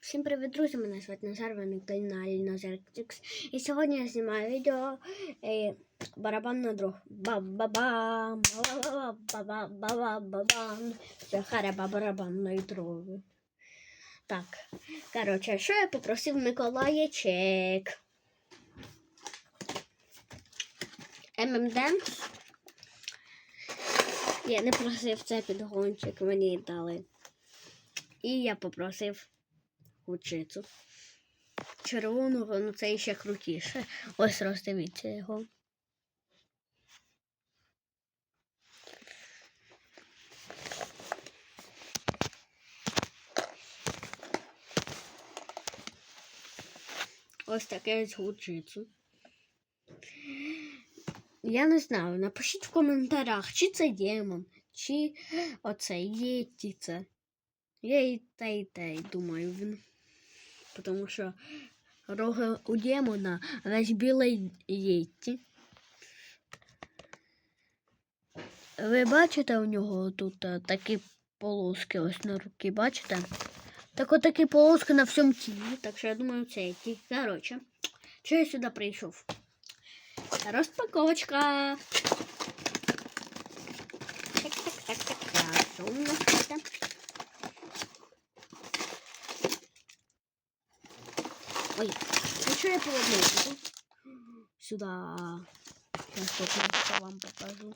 Всім привіт, друзі! Мене звати Назар, ви на каналі Назаркс. І сьогодні я знімаю відео е, барабан на друг. Ба-ба-бам, ба-ба-ба-ба-ба-ба-бам. Це хараба барабанної дроги. Так, коротше, що я попросив Миколаєчек? ММД. Я не просив це підгончик, мені дали. І я попросив гучицю. Червоного, ну це ще крутіше. Ось роздивіться його. Ось таке з гучицю. Я не знаю, напишіть в коментарях, чи це демон, чи оце єті це. Я і те, і те, думаю, він. Тому що роги у демона білий єті. Ви бачите у нього тут такі полоски ось на руки, бачите? Так от такі полоски на всьому тілі. Так що я думаю, це єті. Коротше, що я сюди прийшов? Розпаковочка. Так, так, так, так, так. Що у нас тут? Ой, ну что я положил? Сюда. Сейчас я вам покажу.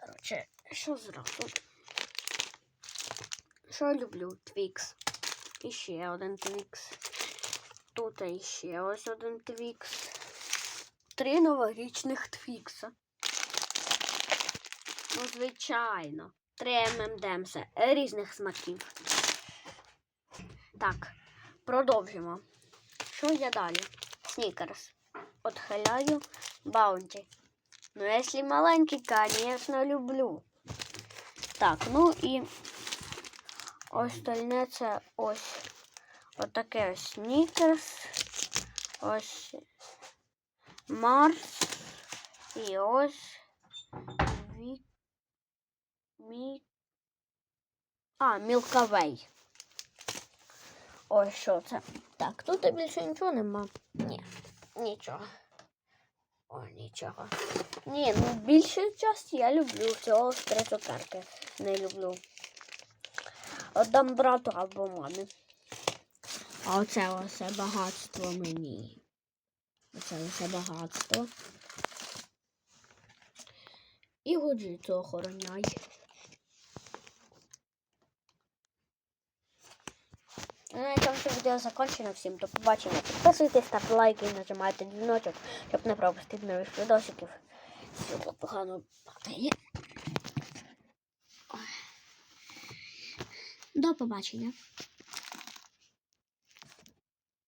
Короче, що зразу? Що я люблю? Твікс. І ще один твікс. Тут іще ось один твікс. Три новорічних твікса. Ну, звичайно. Три ММДМС різних смаків. Так, продовжимо. Що я далі? Снікерс. Отхиляю баунті. Ну, якщо маленький, звісно, люблю. Так, ну і остальне це ось отаке ось снікерс. Ось Марс. І ось Ві... Мі... А, Мілкавей. Ось що це. Так, тут більше нічого нема. Ні, нічого. О, нічого. Ні, ну більшу часть я люблю. Цього три цукерки не люблю. Отдам брату або мамі. А оце оце багатство мені. Оце оце багатство. І годжицю охороняй. Ну, на цьому все відео закончено. Всім до побачення. Підписуйтесь, ставте лайки і нажимайте дзвіночок, щоб не пропустити нових відосиків. Всього погано падає. До побачення.